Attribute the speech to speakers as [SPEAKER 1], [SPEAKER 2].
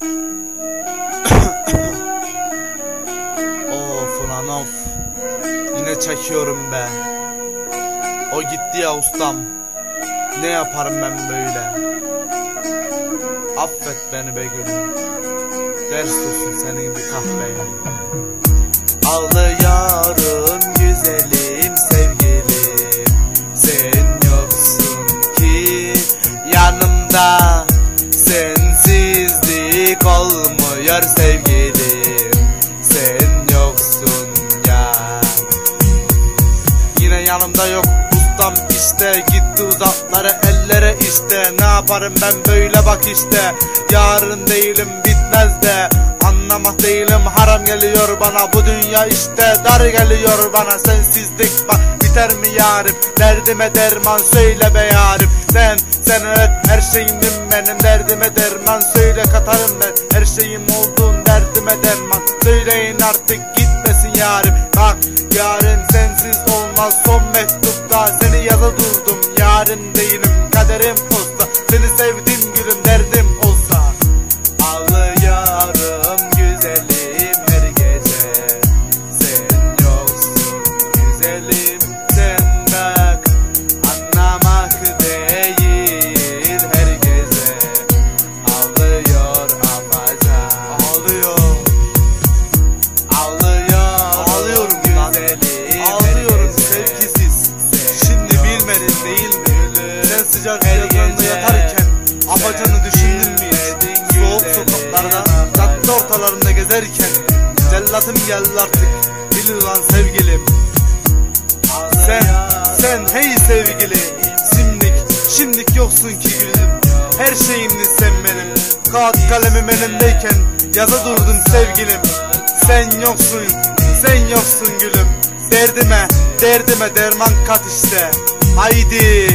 [SPEAKER 1] of ulan of. Yine çekiyorum be. O gitti ya ustam. Ne yaparım ben böyle? Affet beni be gülüm. Ders olsun senin bir kahveye. Ağlıyorum güzelim sevgilim Sen yoksun ki yanımda yanımda yok. Ustam işte Gitti uzaklara ellere işte Ne yaparım ben böyle bak işte. Yarın değilim bitmez de. Anlamak değilim haram geliyor bana. Bu dünya işte dar geliyor bana. Sensizlik bak biter mi yarim? Derdime derman söyle be yarim. Sen sen evet her şeyimim benim Derdime derman. Söyle katarım ben Her şeyim oldun derdime derman. Söyleyin artık gitmesin yarim. Bak yarın sensiz olmaz Yaza durdum yarın Afacanı düşündün mü hiç? Soğuk sokaklarda Cadde ortalarında gezerken Cellatım geldi artık Bil ulan sevgilim. Sen, sen hey sevgili Şimdik, şimdik yoksun ki gülüm. Her şeyimdi sen benim Kağıt kalemim elimdeyken Yaza durdum sevgilim. Sen yoksun, sen yoksun gülüm. Derdime, derdime derman kat işte. Haydi